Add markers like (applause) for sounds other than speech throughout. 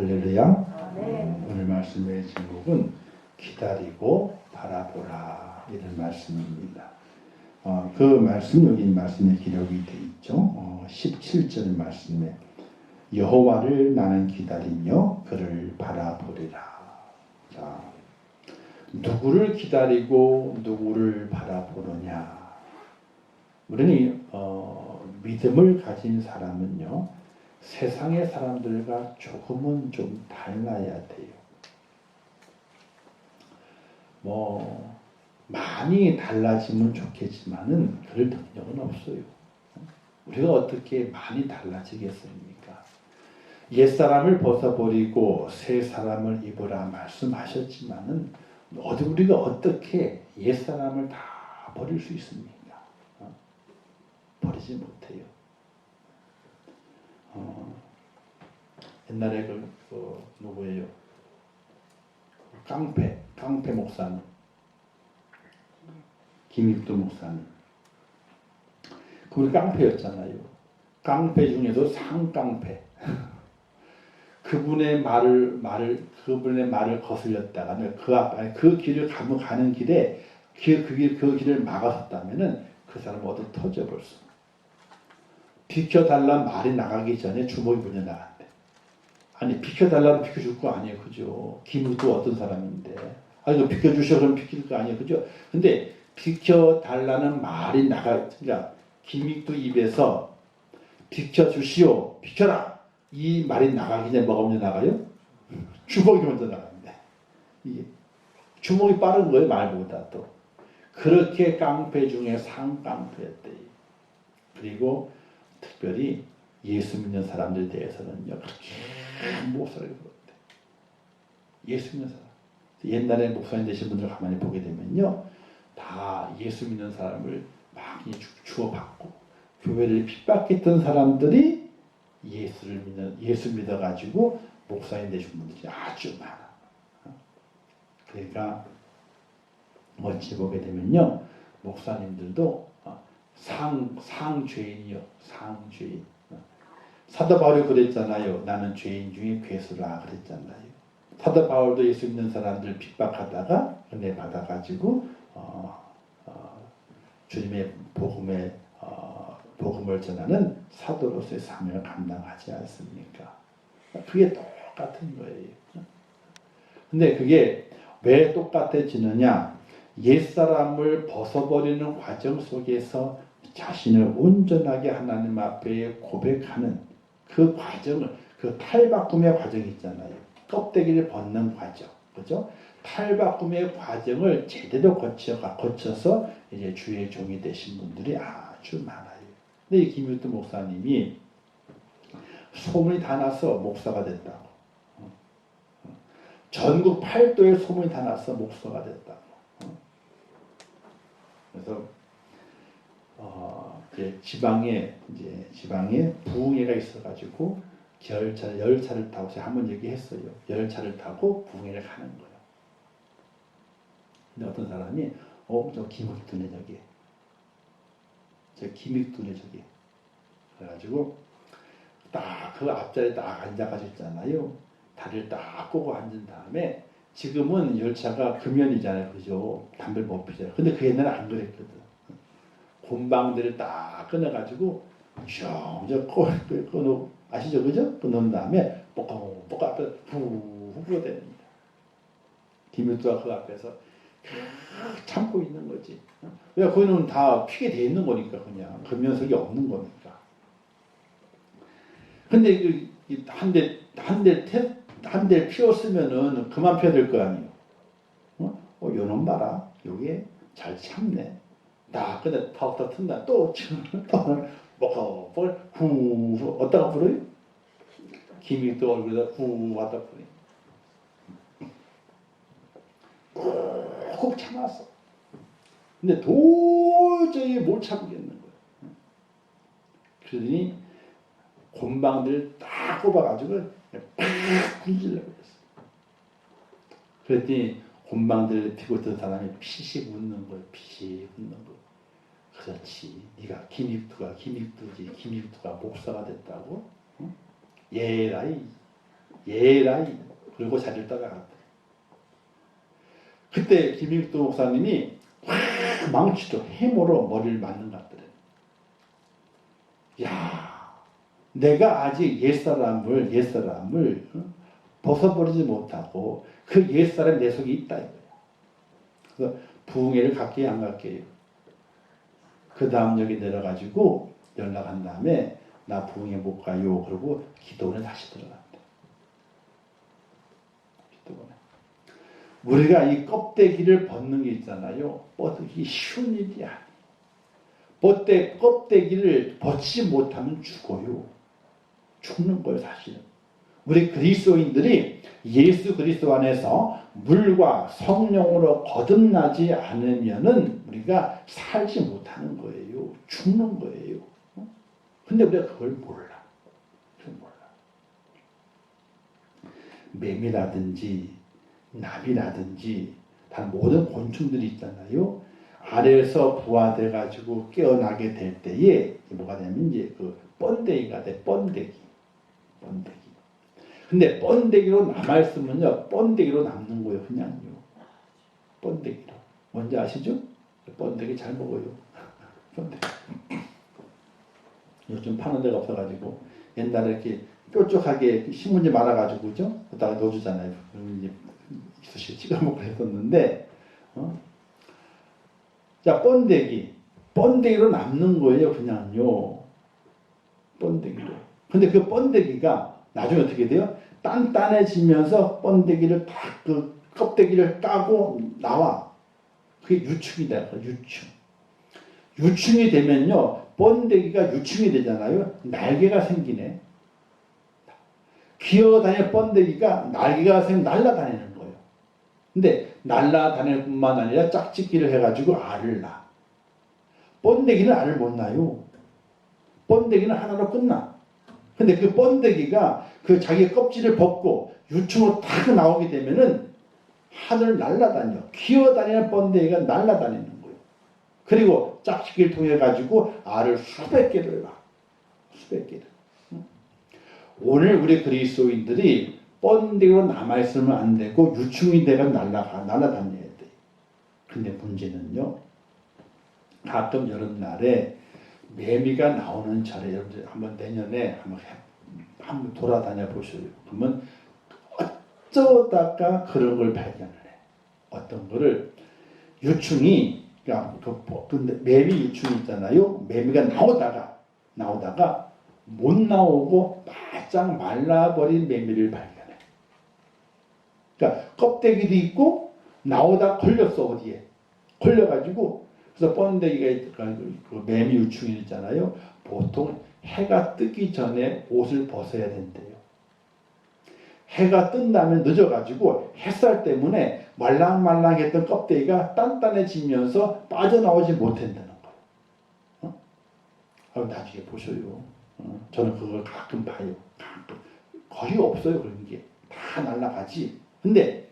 할렐루야. 네. 오늘 말씀의 제목은 기다리고 바라보라 이런 말씀입니다. 어, 그 말씀 여기 말씀에 기록이 되어 있죠. 어, 17절 말씀에 여호와를 나는 기다리며 그를 바라보리라. 자, 누구를 기다리고 누구를 바라보느냐? 우리는 어, 믿음을 가진 사람은요 세상의 사람들과 조금은 좀 달라야 돼요. 뭐 많이 달라지면 좋겠지만은 그럴 능력은 없어요. 우리가 어떻게 많이 달라지겠습니까? 옛 사람을 벗어버리고 새 사람을 입으라 말씀하셨지만은 어디 우리가 어떻게 옛 사람을 다 버릴 수 있습니까? 어? 버리지 못해요. 옛날에 그, 그 누구예요? 깡패, 깡패 목사님, 김익두 목사님. 그분이 깡패였잖아요. 깡패 중에도 상깡패. (laughs) 그분의 말을 말을 그분의 말을 거슬렸다가 그 앞, 아니, 그 길을 가면 가는 길에 그, 그, 길, 그 길을 막았었다면은 그 사람 모두 터져버렸어. 비켜달란 말이 나가기 전에 주먹이 나간대. 아니 비켜달라면 비켜줄 거 아니에요, 그죠? 김우도 어떤 사람인데, 아니 그 비켜주셔 그럼 비킬 거 아니에요, 그죠? 근데 비켜달라는 말이 나가, 그러니까 김익도 입에서 비켜주시오, 비켜라 이 말이 나가기 전에 뭐가 먼저 나가요? 주먹이 먼저 나가는데 이게 주먹이 빠른 거예요, 말보다 또. 그렇게 깡패 중에 상깡패였대. 그리고 특별히 예수 믿는 사람들에 대해서는요 그렇게 목소리를 들었대. 예수 믿는 사람. 옛날에 목사님 되신 분들 가만히 보게 되면요 다 예수 믿는 사람을 많이 주- 주어받고 교회를 핍박했던 사람들이 예수를 믿는 예수 믿어가지고 목사님 되신 분들이 아주 많아. 그러니까 어찌 보게 되면요 목사님들도 어, 상 상죄인이요 상죄인. 어. 사도 바울이 그랬잖아요. 나는 죄인 중에 괴수라 그랬잖아요. 사도 바울도 예수 믿는 사람들 핍박하다가 은혜 받아가지고 어, 어, 주님의 복음에 어, 복음을 전하는 사도로서의 사명을 감당하지 않습니까? 그게 똑같은 거예요. 근데 그게 왜 똑같아지느냐? 옛사람을 벗어버리는 과정 속에서 자신을 온전하게 하나님 앞에 고백하는 그 과정을 그 탈바꿈의 과정이 있잖아요. 껍데기를 벗는 과정. 그죠? 탈바꿈의 과정을 제대로 거쳐, 거쳐서 이제 주의 종이 되신 분들이 아주 많아요. 근데 이 김유도 목사님이 소문이 다 나서 목사가 됐다고. 전국 팔도에 소문이 다 나서 목사가 됐다고. 어? 그래서 어, 이제 지방에 이제 지방에 부흥회가 있어가지고 열차 열차를 타고 제가 한번 얘기했어요. 열차를 타고 부흥회를 가는 거예요. 근데 어떤 사람이 어저 김익두네 저기 저 김익두네 저기 그래가지고 딱 그 앞자리에 딱 앉아가지고 있잖아요. 다리를 딱 꼬고 앉은 다음에 지금은 열차가 금연이잖아요. 그죠? 담배를 못 피잖아요. 근데 그 옛날에 안 그랬거든. 곰방들을 딱 끊어가지고 쭉저 끊어 아시죠? 그죠? 끊은 다음에 뽀까뽀까 앞에 후후 불어댑니다. 김일두가 그 앞에서 그 참고 있는 거지. 왜 거기는 다 피게 돼 있는 거니까 그냥 금연석이 없는 거니까. 근데 그 그한대한대한 피웠으면은 그만 피워야 될 거 아니에요. 어? 어, 요놈 봐라. 요게 잘 참네. 나 근데 타옥타 튼다. 또또 먹어 뭘후 어디다가 불어요? 김이 또 얼굴에다 후 왔다 불어요. 꼭 참았어. 근데 도저히 못 참겠는 거예요. 그러더니 곰방들 딱 꼽아가지고 팍 굴리려고 그랬어. 그랬더니 곰방들 피고 있던 사람이 피식 웃는 거예요. 피식 웃는 거. 그렇지. 네가 김익두가 김익두지. 김익두가 목사가 됐다고? 응? 얘라이 예라이 그리고 자리를 따라갔다. 그때 김익도 목사님이 확 망치로 해모로 머리를 맞는 것 같더래. 야, 내가 아직 옛사람을 옛사람을 어? 벗어버리지 못하고 그 옛사람 내 속에 있다 이거야. 그래서 부흥회를 갈게요 안 갈게요. 그 다음 여기 내려가지고 연락한 다음에 나 부흥회 못 가요. 그러고 기도원에 다시 들어간대. 기도원에. 우리가 이 껍데기를 벗는 게 있잖아요. 벗기 쉬운 일이 아니에요. 벗대 껍데기를 벗지 못하면 죽어요. 죽는 거예요, 사실은. 우리 그리스도인들이 예수 그리스도 안에서 물과 성령으로 거듭나지 않으면은 우리가 살지 못하는 거예요. 죽는 거예요. 어? 근데 우리가 그걸 몰라. 그걸 몰라. 매미라든지 나비라든지 다 모든 곤충들이 있잖아요. 아래에서 부화돼 가지고 깨어나게 될 때에 뭐가 되냐면 이제 그 번데기가 돼. 번데기. 번데기. 근데 번데기로 남아있으면요, 번데기로 남는 거예요, 그냥요. 번데기로. 뭔지 아시죠? 번데기 잘 먹어요. (laughs) 번데기. 요즘 파는 데가 없어가지고, 옛날에 이렇게 뾰족하게 신문지 말아가지고, 그죠? 그다가 넣어주잖아요. 그러면 이제 이쑤시개 찍어 먹고 했었는데, 어? 자, 번데기. 번데기로 남는 거예요, 그냥요. 번데기로. 근데 그 번데기가 나중에 어떻게 돼요? 단단해지면서 번데기를 탁그 껍데기를 까고 나와. 그게 유충이 돼요. 유충. 유충이 되면요. 번데기가 유충이 되잖아요. 날개가 생기네. 기어다니는 번데기가 날개가 생 날아다니는 거예요. 근데 날아다닐 뿐만 아니라 짝짓기를 해가지고 알을 낳아. 번데기는 알을 못 낳아요. 번데기는 하나로 끝나. 근데 그 번데기가 그 자기 껍질을 벗고 유충으로 탁 나오게 되면은 하늘 날아다녀. 기어다니는 번데기가 날아다니는 거예요. 그리고 짝짓기를 통해 가지고 알을 수백 개를 낳아. 수백 개를. 오늘 우리 그리스도인들이 번데기로 남아있으면 안 되고 유충이 되가 날아가, 날아다녀야 돼. 근데 문제는요. 가끔 여름날에 매미가 나오는 절에 여러분들 한번 내년에 한번 해, 한번 돌아다녀 보셔요. 그러면 어쩌다가 그런 걸 발견을 해. 어떤 거를 유충이 그러니까 그 근데 매미 유충이 있잖아요. 매미가 나오다가 나오다가 못 나오고 바짝 말라버린 매미를 발견해. 그러니까 껍데기도 있고 나오다 걸렸어 어디에 걸려가지고 그래서 번데기가 그 매미 유충이 있잖아요. 보통 해가 뜨기 전에 옷을 벗어야 된대요. 해가 뜬 다음에 늦어가지고 햇살 때문에 말랑말랑했던 껍데기가 단단해지면서 빠져나오지 못한다는 거예요. 어? 아, 나중에 보셔요. 어? 저는 그걸 가끔 봐요. 가끔. 거의 없어요 그런 게. 다 날라가지. 근데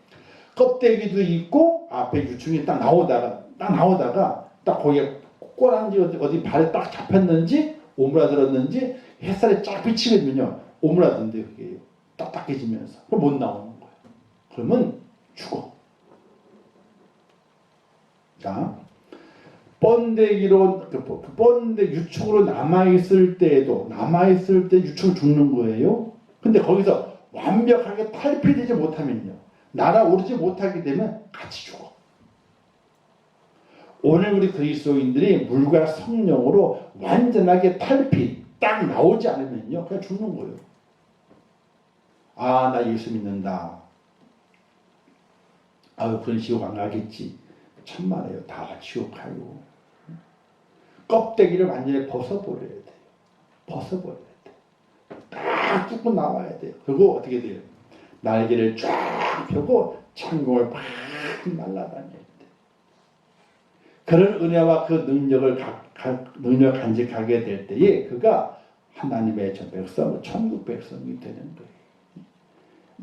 껍데기도 있고 앞에 유충이 딱 나오다가 딱 나오다가 딱 거기에 꼬랑지 어디, 발에 딱 잡혔는지 오므라들었는지 햇살에 쫙 비치면요 오므라든대요 그게 딱딱해지면서 그럼 못 나오는 거예요. 그러면 죽어. 자, 번데기로 그 번데 유축으로 남아 있을 때에도 남아 있을 때 유축 죽는 거예요. 근데 거기서 완벽하게 탈피되지 못하면요 날아오르지 못하게 되면 같이 죽어. 오늘 우리 그리스도인들이 물과 성령으로 완전하게 탈피 딱 나오지 않으면요 그냥 죽는 거예요. 아 나 예수 믿는다. 아유 그런 지옥 안 가겠지. 천만에요. 다 지옥 가요. 껍데기를 완전히 벗어버려야 돼요. 벗어버려야 돼요. 딱 뚫고 나와야 돼요. 그리고 어떻게 돼요? 날개를 쫙 펴고 창공을 팍 날아다녀야 돼. 그런 은혜와 그 능력을 가, 가, 능력 간직하게 될 때에 그가 하나님의 저 백성, 천국 백성이 되는 거예요.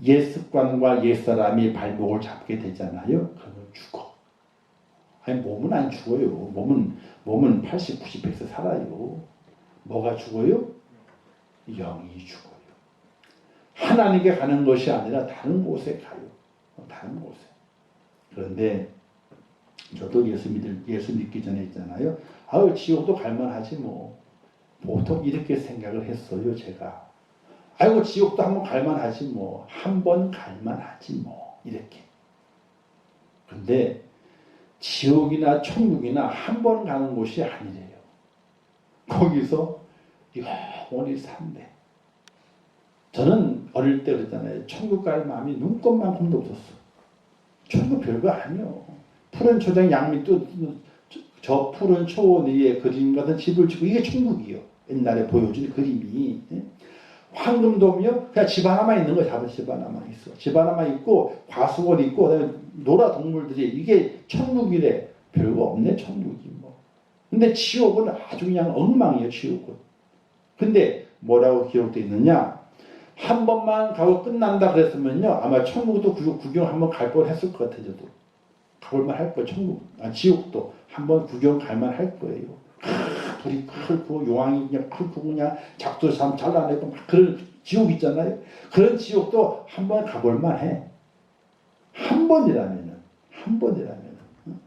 옛 습관과 옛 사람이 발목을 잡게 되잖아요. 그러면 죽어. 아니 몸은 안 죽어요. 몸은 몸은 80, 90, 100세 살아요. 뭐가 죽어요? 영이 죽어요. 하나님께 가는 것이 아니라 다른 곳에 가요. 어, 다른 곳에. 그런데 저도 예수 믿을 예수 믿기 전에 있잖아요. 아유 지옥도 갈만하지 뭐. 보통 이렇게 생각을 했어요 제가. 아이고 지옥도 한번 갈만하지 뭐. 한 번 갈만하지 뭐. 이렇게. 근데 지옥이나 천국이나 한 번 가는 곳이 아니래요. 거기서 영원히 산대. 저는 어릴 때 그랬잖아요. 천국 갈 마음이 눈꼽만큼도 없었어. 천국 별거 아니요. 푸른 초장 양밑도 저- 저 푸른 초원 위에 그림 같은 집을 짓고 이게 천국이요. 옛날에 보여준 그림이. 예? 황금돔이요. 그냥 집 하나만 있는 거야. 작은 집 하나만 있어. 집 하나만 있고 과수원 있고 노라 동물들이 이게 천국이래. 별거 없네 천국이 뭐. 근데 지옥은 아주 그냥 엉망이에요. 지옥은. 근데 뭐라고 기록되어 있느냐? 한 번만 가고 끝난다 그랬으면요 아마 천국도 구경, 한번 갈 뻔 했을 것 같아요 저도 가볼만 할 거예요 천국 아 지옥도 한번 구경 갈만 할 거예요 크, 불이 크고 용왕이 그냥 크고 그냥 작두삼 잘라내고 막 그런 지옥 있잖아요 그런 지옥도 한번 가볼만 해 한 번이라면은 한 번이라면은 응?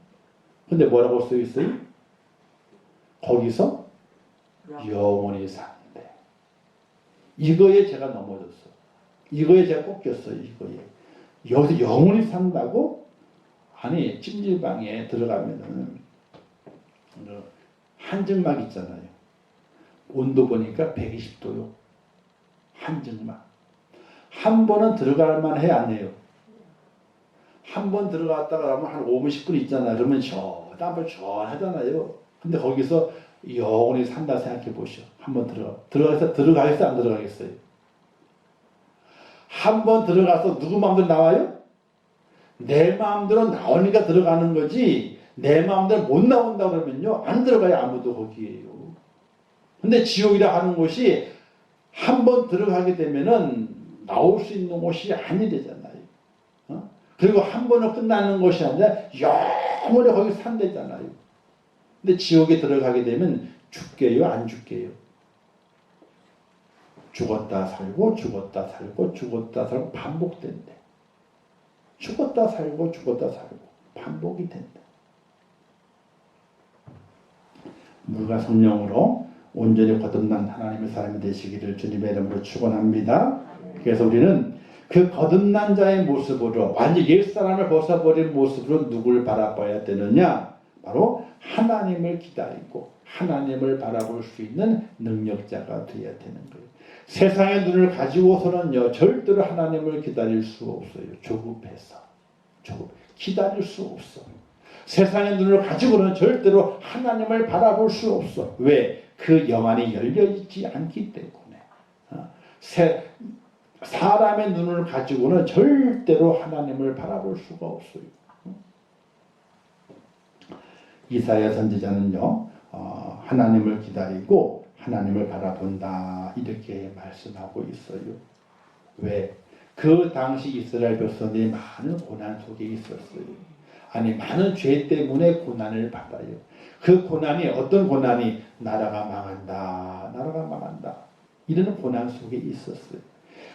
근데 뭐라고 써 있어요 거기서 영원히 산대. 이거에 제가 넘어졌어. 이거에 제가 꺾였어요. 이거에. 여기서 영원히 산다고? 아니 찜질방에 들어가면은 그 한증막 있잖아요. 온도 보니까 120도요. 한증막. 한 번은 들어갈 만 해 안 해요. 한 번 들어갔다가 가면 한 5분 10분 있잖아요. 그러면 시원하면 시원하잖아요. 근데 거기서 영원히 산다 생각해 보시오. 한번 들어가. 들어가서 들어가겠어요? 안 들어가겠어요? 한 번 들어가서 누구 마음대로 나와요? 내 마음대로 나오니까 들어가는 거지. 내 마음대로 못 나온다 그러면요. 안 들어가요. 아무도 거기에요. 근데 지옥이라 하는 곳이 한 번 들어가게 되면은 나올 수 있는 곳이 아니 되잖아요. 어? 그리고 한 번으로 끝나는 것이 아니라 영원히 거기 산대잖아요. 근데 지옥에 들어가게 되면 죽게요, 안 죽게요? 죽었다 살고 죽었다 살고 죽었다 살고 반복된대. 죽었다 살고 죽었다 살고 반복이 된다. 물과 성령으로 온전히 거듭난 하나님의 사람이 되시기를 주님의 이름으로 축원합니다. 그래서 우리는 그 거듭난 자의 모습으로 완전 옛 사람을 벗어버린 모습으로 누굴 바라봐야 되느냐? 바로 하나님을 기다리고 하나님을 바라볼 수 있는 능력자가 되어야 되는 거예요. 세상의 눈을 가지고서는요 절대로 하나님을 기다릴 수 없어요. 조급해서 조급 기다릴 수 없어. 세상의 눈을 가지고는 절대로 하나님을 바라볼 수 없어. 왜? 그 영안이 열려 있지 않기 때문에. 어? 세, 사람의 눈을 가지고는 절대로 하나님을 바라볼 수가 없어요. 이사야 선지자는요, 어, 하나님을 기다리고 하나님을 바라본다 이렇게 말씀하고 있어요. 왜? 그 당시 이스라엘 백성들이 많은 고난 속에 있었어요. 아니 많은 죄 때문에 고난을 받아요. 그 고난이 어떤 고난이 나라가 망한다, 나라가 망한다 이런 고난 속에 있었어요.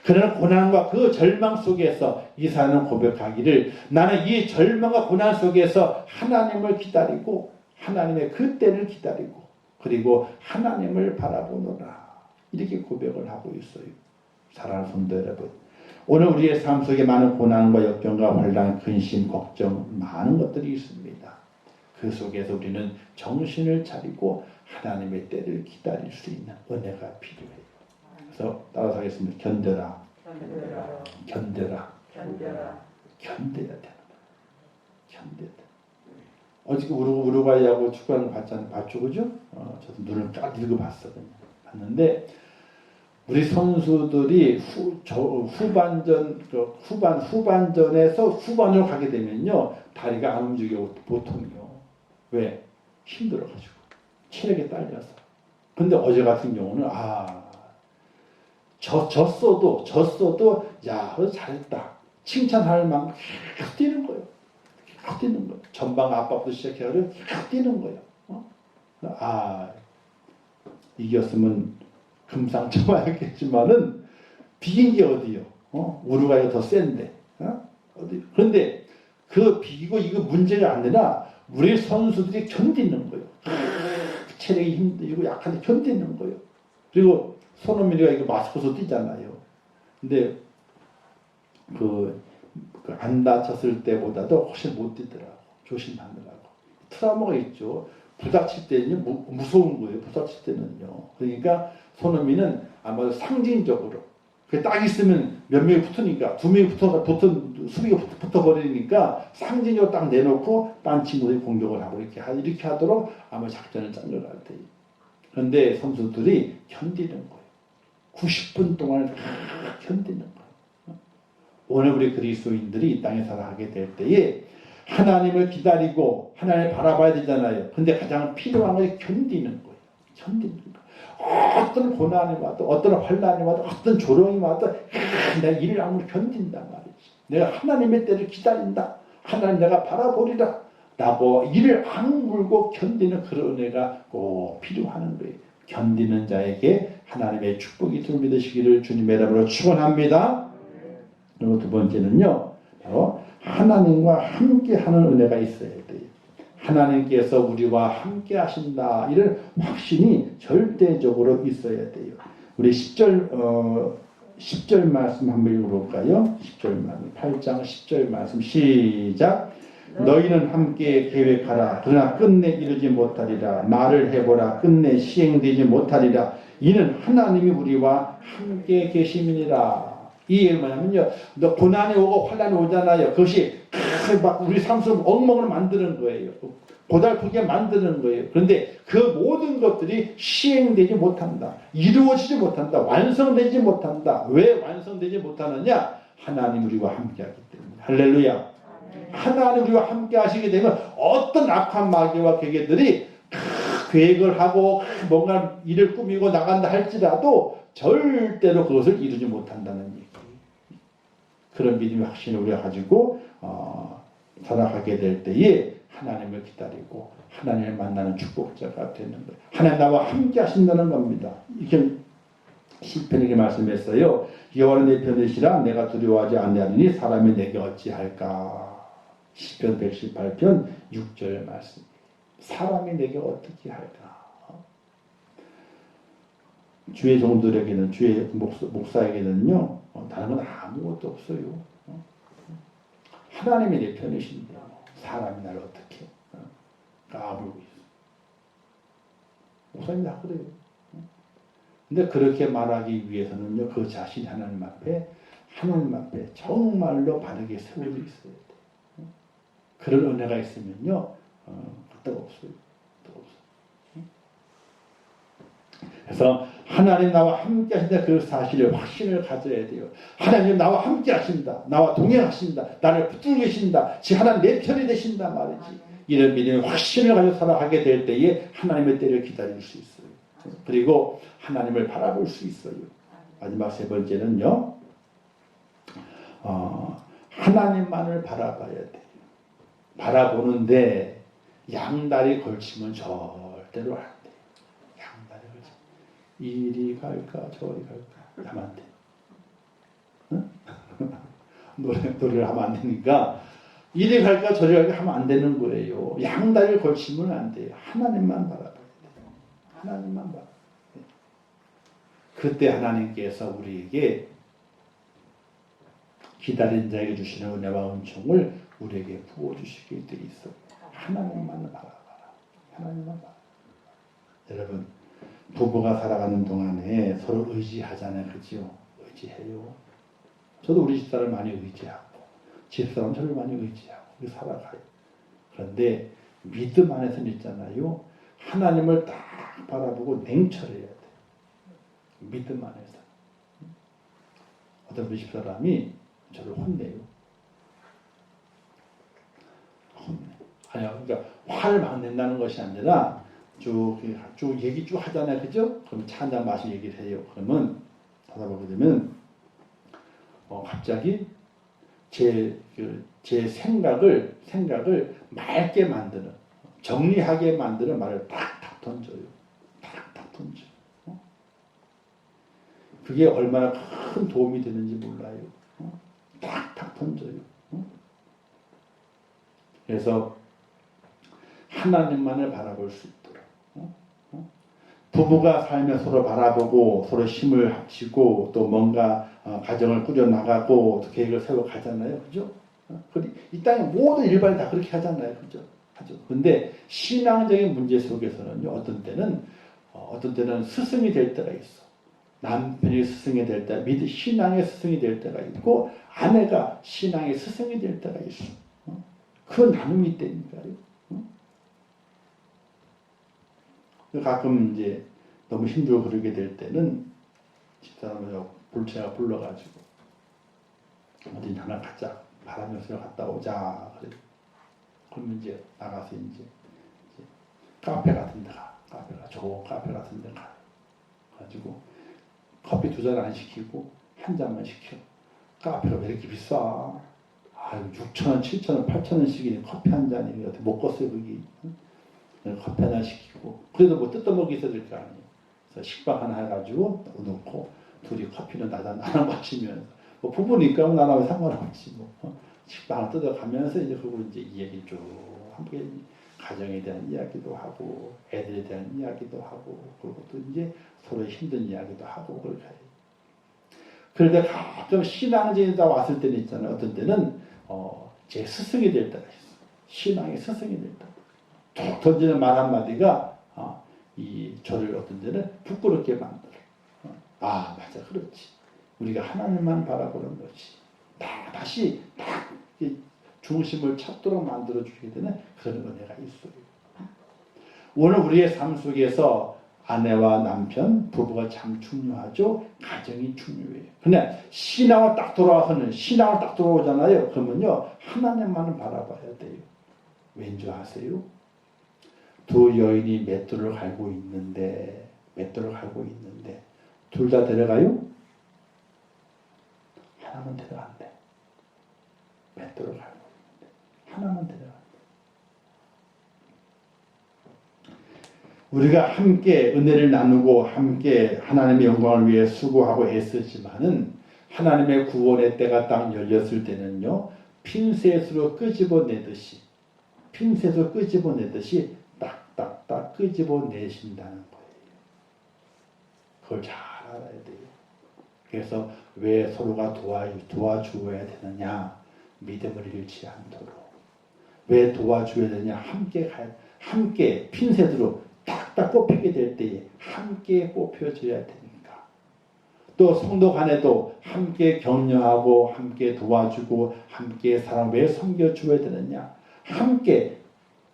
그러나 고난과 그 절망 속에서 이사는 고백하기를 나는 이 절망과 고난 속에서 하나님을 기다리고 하나님의 그 때를 기다리고 그리고 하나님을 바라보노라 이렇게 고백을 하고 있어요. 사랑하는 성도 여러분 오늘 우리의 삶 속에 많은 고난과 역경과 환란, 근심, 걱정 많은 것들이 있습니다. 그 속에서 우리는 정신을 차리고 하나님의 때를 기다릴 수 있는 은혜가 필요해요. 그래서 따라서 하겠습니다. 견뎌라. 견뎌라. 견뎌라. 견뎌야 되는 거야. 견뎌야 돼. 어저께 우루, 우루과이하고 축구하는 거 봤잖아요. 봤죠, 그죠? 어, 저도 눈을 딱 읽어봤어. 봤는데, 우리 선수들이 후, 저, 후반전, 그 후반, 후반전에서 후반으로 가게 되면요. 다리가 안 움직여, 보통이요. 왜? 힘들어가지고. 체력에 딸려서. 근데 어제 같은 경우는, 아, 졌, 졌어도, 졌어도, 야, 너 잘했다. 칭찬할 만큼 뛰는 거예요. 계속 뛰는 거예요. 전방 압박부터 시작해가지고 계속 뛰는 거예요. 어? 아, 이겼으면 금상첨화였겠지만은 비긴 게 어디요? 어? 우루과이가 더 센데. 어? 어디? 그런데 그 비기고 이거 문제가 아니라 우리 선수들이 견디는 거예요. 체력이 힘들고 약한데 견디는 거예요. 그리고 손흥민이가 이거 마스크서 뛰잖아요. 근데 그, 그 안 다쳤을 때보다도 훨씬 못 뛰더라고. 조심하느라고. 트라우마가 있죠. 부닥칠 때는 무, 무서운 거예요. 부닥칠 때는요. 그러니까 손흥민은 아마 상징적으로 그게 딱 있으면 몇 명이 붙으니까 두 명이 붙어 붙은 수비가 붙- 붙어 버리니까 상징적으로 딱 내놓고 딴 친구들이 공격을 하고 이렇게 하, 이렇게 하도록 아마 작전을 짠것 같아요. 그런데 선수들이 견디는 거예요. 90분 동안 다 견디는 거예요. 오늘 우리 그리스도인들이 이 땅에 살아가게 될 때에 하나님을 기다리고 하나님을 바라봐야 되잖아요. 근데 가장 필요한 것이 견디는 거예요. 견디는 거예요. 어떤 고난이 와도 어떤 환란이 와도 어떤 조롱이 와도 아, 내가 이를 아무리 견딘단 말이지. 내가 하나님의 때를 기다린다. 하나님 내가 바라보리라. 라고 이를 악물고 견디는 그런 은혜가 꼭 필요하는 거예요. 견디는 자에게 하나님의 축복이 들 믿으시기를 주님의 이름으로 축원합니다. 그리고 두 번째는요. 바로 하나님과 함께하는 은혜가 있어야 돼요. 하나님께서 우리와 함께 하신다. 이런 확신이 절대적으로 있어야 돼요. 우리 10절 어 10절 말씀 한번 읽어볼까요? 10절 말씀 8장 10절 말씀 시작 너희는 함께 계획하라 그러나 끝내 이루지 못하리라 말을 해보라 끝내 시행되지 못하리라 이는 하나님이 우리와 함께 계심이니라 이 얘기 뭐냐면요. 너 고난이 오고 환란이 오잖아요. 그것이 크, 막 우리 삶 속에 엉망을 만드는 거예요. 고달프게 만드는 거예요. 그런데 그 모든 것들이 시행되지 못한다. 이루어지지 못한다. 완성되지 못한다. 왜 완성되지 못하느냐? 하나님 우리와 함께하기 때문에 할렐루야. 하나님 우리와 함께 하시게 되면 어떤 악한 마귀와 괴계들이 크, 계획을 하고 크, 뭔가 일을 꾸미고 나간다 할지라도 절대로 그것을 이루지 못한다는 얘기. 그런 믿음의 확신을 우리가 가지고 어, 살아가게 될 때에 하나님을 기다리고 하나님을 만나는 축복자가 되는 거예요. 하나님 나와 함께 하신다는 겁니다. 이렇게 시편에게 말씀했어요. 여호와는 내 편이시라 내가 두려워하지 아니하리니 사람이 내게 어찌할까. 시편 118편 6절 말씀. 사람이 내게 어떻게 할까? 주의 종들에게는 주의 목사, 목사에게는요 어, 다른 건 아무것도 없어요. 어? 하나님이 내 편이신데 사람이 나를 어떻게 어? 까불고 있어. 목사님 다 그래요. 어? 근데 그렇게 말하기 위해서는요 그 자신이 하나님 앞에 하나님 앞에 정말로 바르게 세워져 있어야 돼. 어? 그런 은혜가 있으면요 어, 끄떡 없어요. 끄떡 없어. 그래서 하나님 나와 함께 하신다 그 사실을 확신을 가져야 돼요. 하나님 나와 함께 하신다. 나와 동행하신다. 나를 붙들고 계신다. 지 하나님 내 편이 되신다 말이지. 이런 믿음의 확신을 가지고 살아가게 될 때에 하나님의 때를 기다릴 수 있어요. 그리고 하나님을 바라볼 수 있어요. 마지막 세 번째는요. 어, 하나님만을 바라봐야 돼요. 바라보는데 양다리 걸치면 절대로 안. 이리 갈까 저리 갈까 하면 안 돼. 응? (laughs) 노래 노래를 하면 안 되니까 이리 갈까 저리 갈까 하면 안 되는 거예요. 양다리를 걸치면 안 돼요. 하나님만 바라봐야 돼요. 하나님만 바라. 그때 하나님께서 우리에게 기다린 자에게 주시는 은혜와 은총을 우리에게 부어주시게 돼 있어. 하나님만 바라봐라. 하나님만 바라. 여러분 부부가 살아가는 동안에 서로 의지하잖아요, 그죠? 의지해요. 저도 우리 집사를 많이 의지하고 집사람 저를 많이 의지하고 살아가요. 그런데 믿음 안에서는 있잖아요. 하나님을 딱 바라보고 냉철해야 돼. 믿음 안에서. 어떤 우리 집사람이 저를 혼내요. 혼내. 아니요, 그러니까 화를 막 낸다는 것이 아니라 쭉, 쭉 얘기 쭉 하잖아요. 그죠? 그럼 차 한잔 마시 얘기를 해요. 그러면 받아보게 되면 어, 갑자기 제, 그, 제 생각을, 생각을 맑게 만드는, 정리하게 만드는 말을 탁탁 던져요. 탁탁 던져. 어? 그게 얼마나 큰 도움이 되는지 몰라요. 어? 탁탁 던져요. 어? 그래서 하나님만을 바라볼 수? 어? 부부가 살며 서로 바라보고 서로 힘을 합치고 또 뭔가 어, 가정을 꾸려 나가고 또 계획을 세워 가잖아요, 그죠? 어? 이 땅의 모든 일반이 다 그렇게 하잖아요, 그죠? 하죠. 근데 신앙적인 문제 속에서는요, 어떤 때는 어, 어떤 때는 스승이 될 때가 있어. 남편이 스승이 될 때, 믿 신앙의 스승이 될 때가 있고 아내가 신앙의 스승이 될 때가 있어. 어? 그 나눔이 있다니까요. 어? 가끔 이제 너무 힘들고 그러게 될 때는 집사람을 불체가 불러가지고 어디 하나 가자 바람역에서 갔다 오자 그래. 그러면 이제 나가서 이제, 이제 카페 같은 데 가. 카페가 좋은 카페 같은 데 가. 가지고 커피 두 잔 안 시키고 한 잔만 시켜. 카페가 왜 이렇게 비싸? 아유 6천 원, 7천 원, 8천 원씩이니 커피 한 잔이 어떻게 먹겠어요 그게? 응? 그래서 커피 하나 시키고 그래도 뭐 뜯어먹기 있어야 될 거 아니에요. 그래서 식빵 하나 해가지고 넣고 둘이 커피는 나눠 (laughs) 나눠 마시면서 뭐 부부니까 뭐 나눠 상관없지 뭐 어? 식빵 하나 뜯어가면서 이제 그거 이제 이야기 쭉 함께 가정에 대한 이야기도 하고 애들에 대한 이야기도 하고 그리고 또 이제 서로 힘든 이야기도 하고 그렇게 해요. 그런데 가끔 신앙적이다 왔을 때는 있잖아요. 어떤 때는 어, 제 스승이 될 때가 있어. 신앙의 스승이 될 때. 툭 던지는 말 한마디가 어, 이 저를 어떤 때는 부끄럽게 만들어. 어, 아 맞아 그렇지. 우리가 하나님만 바라보는. 다 다시 딱이 중심을 찾도록 만들어 주게 되는 그런 은혜가 있어요. 오늘 우리의 삶 속에서 아내와 남편, 부부가 참 중요하죠. 가정이 중요해요. 근데 신앙을 딱 돌아와서는 신앙을 딱 돌아오잖아요. 그러면요 하나님만을 바라봐야 돼요. 왠지 아세요? 두 여인이 맷돌을 갈고 있는데 맷돌을 갈고 있는데 둘 다 데려가요? 하나만 데려간대. 맷돌을 갈고 있는데 하나만 데려간대. 우리가 함께 은혜를 나누고 함께 하나님의 영광을 위해 수고하고 애쓰지만은 하나님의 구원의 때가 딱 열렸을 때는요 핀셋으로 끄집어내듯이 핀셋으로 끄집어내듯이 딱딱딱 끄집어내신다는 거예요. 그걸 잘 알아야 돼요. 그래서 왜 서로가 도와, 도와주어야 되느냐? 믿음을 잃지 않도록. 왜 도와줘야 되냐? 함께 가, 함께 핀셋으로 딱딱 뽑히게 될 때에 함께 뽑혀줘야 되니까. 또 성도 간에도 함께 격려하고 함께 도와주고 함께 사랑 왜 섬겨줘야 되느냐? 함께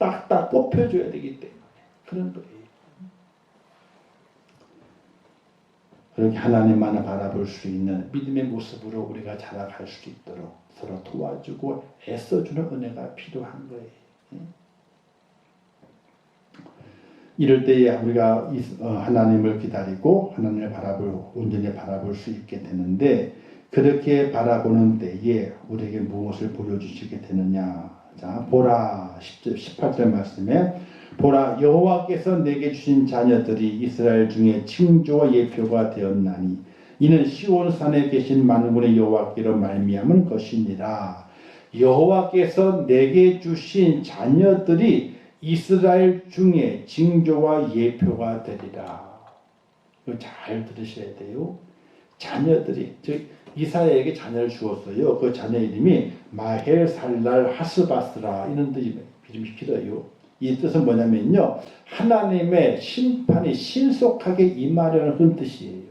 딱딱 뽑혀줘야 되기 때문에 그런 거예요. 그렇게 하나님만을 바라볼 수 있는 믿음의 모습으로 우리가 자라갈 수 있도록 서로 도와주고 애써주는 은혜가 필요한 거예요. 예? 이럴 때에 우리가 이- 어, 하나님을 기다리고 하나님을 바라볼 온전히 바라볼 수 있게 되는데 그렇게 바라보는 때에 우리에게 무엇을 보여주시게 되느냐? 자 보라 10절 18절 말씀에 보라 여호와께서 내게 주신 자녀들이 이스라엘 중에 칭조와 예표가 되었나니 이는 시온 산에 계신 만군의 여호와께로 말미암은 것이니라 여호와께서 내게 주신 자녀들이 이스라엘 중에 징조와 예표가 되리라. 이거 잘 들으셔야 돼요. 자녀들이 즉 이사야에게 자녀를 주었어요. 그 자녀 이름이 마헬 살랄 하스바스라 이런 뜻이 길어요. 이 뜻은 뭐냐면요. 하나님의 심판이 신속하게 임하려는 그런 뜻이에요.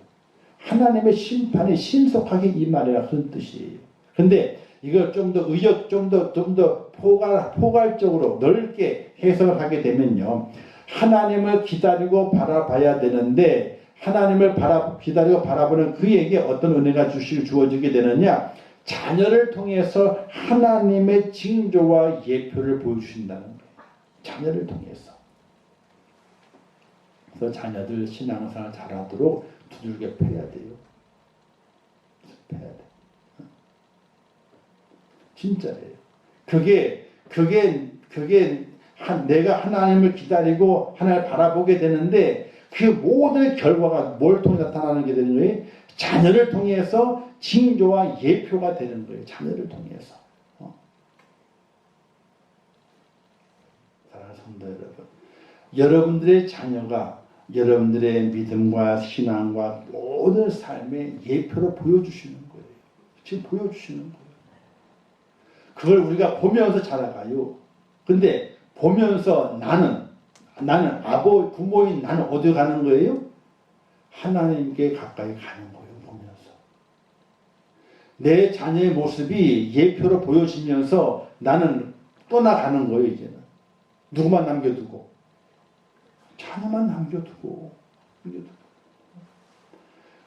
하나님의 심판이 신속하게 임하려는 그런 뜻이에요. 근데 이걸 좀 더 의역, 좀 더, 좀 더 포괄, 포괄적으로 넓게 해석을 하게 되면요. 하나님을 기다리고 바라봐야 되는데, 하나님을 바라, 기다리고 바라보는 그에게 어떤 은혜가 주시, 주어지게 되느냐? 자녀를 통해서 하나님의 징조와 예표를 보여주신다는 거예요. 자녀를 통해서. 그래서 자녀들 신앙생활 잘하도록 두들겨 패야 돼요. 패야 돼. 진짜예요. 그게 그게 그게 한, 내가 하나님을 기다리고 하나님을 바라보게 되는데 그 모든 결과가 뭘 통해 나타나는 게 되는 거예요? 자녀를 통해서 징조와 예표가 되는 거예요. 자녀를 통해서. 어? 사랑하는 성도 여러분, 여러분들의 자녀가 여러분들의 믿음과 신앙과 모든 삶의 예표로 보여주시는 거예요. 지금 보여주시는 거예요. 그걸 우리가 보면서 자라가요. 근데 보면서 나는 나는 아버 부모인 나는 어디 가는 거예요? 하나님께 가까이 가는 거예요. 보면서 내 자녀의 모습이 예표로 보여지면서 나는 떠나가는 거예요. 이제는 누구만 남겨두고 자녀만 남겨두고 남겨두고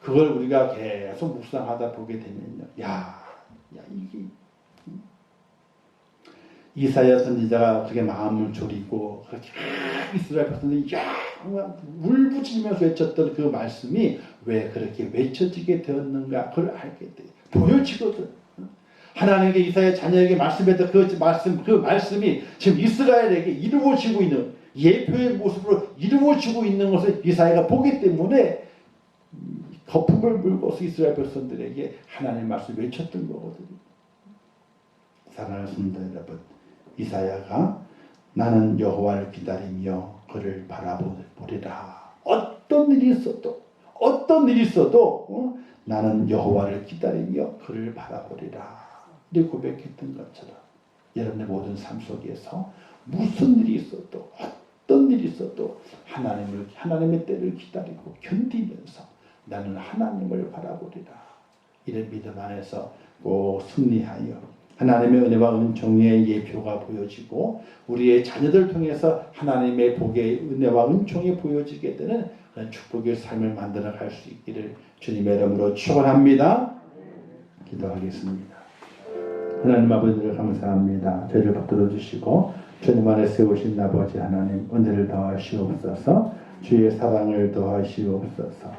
그걸 우리가 계속 묵상하다 보게 되면요. 야, 야 이게 이사야 선지자가 어떻게 마음을 졸이고 그렇게 막 이스라엘 백성들이 야 울부짖으면서 외쳤던 그 말씀이 왜 그렇게 외쳐지게 되었는가? 그걸 알게 돼. 보여지거든. 하나님께 이사야 자녀에게 말씀했던 그 말씀 그 말씀이 지금 이스라엘에게 이루어지고 있는 예표의 모습으로 이루어지고 있는 것을 이사야가 보기 때문에 거품을 물고서 이스라엘 백성들에게 하나님의 말씀 을 외쳤던 거거든요. 사랑하는 성도 여러분, 이사야가 나는 여호와를 기다리며 그를 바라보리라. 어떤 일이 있어도 어떤 일이 있어도 어? 나는 여호와를 기다리며 그를 바라보리라. 이렇게 고백했던 것처럼 여러분의 모든 삶 속에서 무슨 일이 있어도 어떤 일이 있어도 하나님을 하나님의 때를 기다리고 견디면서 나는 하나님을 바라보리라. 이런 믿음 안에서 꼭 승리하여 하나님의 은혜와 은총의 예표가 보여지고 우리의 자녀들 통해서 하나님의 복의 은혜와 은총이 보여지게 되는 그런 축복의 삶을 만들어 갈 수 있기를 주님의 이름으로 축원합니다. 기도하겠습니다. 하나님 아버지를 감사합니다. 저희를 받들어 주시고 주님 안에 세우신 아버지 하나님 은혜를 더하시옵소서 주의 사랑을 더하시옵소서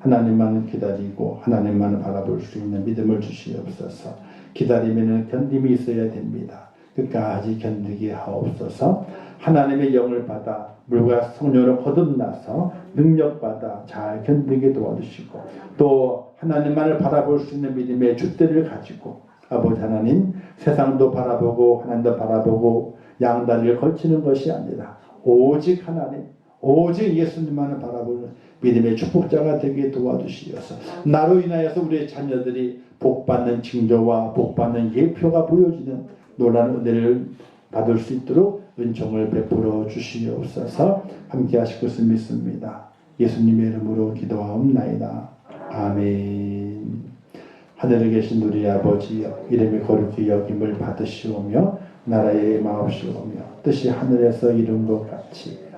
하나님만 기다리고 하나님만 바라볼 수 있는 믿음을 주시옵소서 기다리면 견딤이 있어야 됩니다. 끝까지 견디게 하옵소서 하나님의 영을 받아 물과 성령으로 거듭나서 능력받아 잘 견디게 도와주시고 또 하나님만을 바라볼 수 있는 믿음의 줏대를 가지고 아버지 하나님 세상도 바라보고 하나님도 바라보고 양다리를 걸치는 것이 아니라 오직 하나님 오직 예수님만을 바라보는 믿음의 축복자가 되게 도와주시어서 나로 인하여서 우리의 자녀들이 복받는 징조와 복받는 예표가 보여지는 놀라운 은혜를 받을 수 있도록 은총을 베풀어 주시옵소서 함께 하실 것을 믿습니다. 예수님의 이름으로 기도하옵나이다. 아멘 하늘에 계신 우리 아버지 이름이 거룩히 여김을 받으시오며 나라의 마옵시오며 뜻이 하늘에서 이룬 것 같이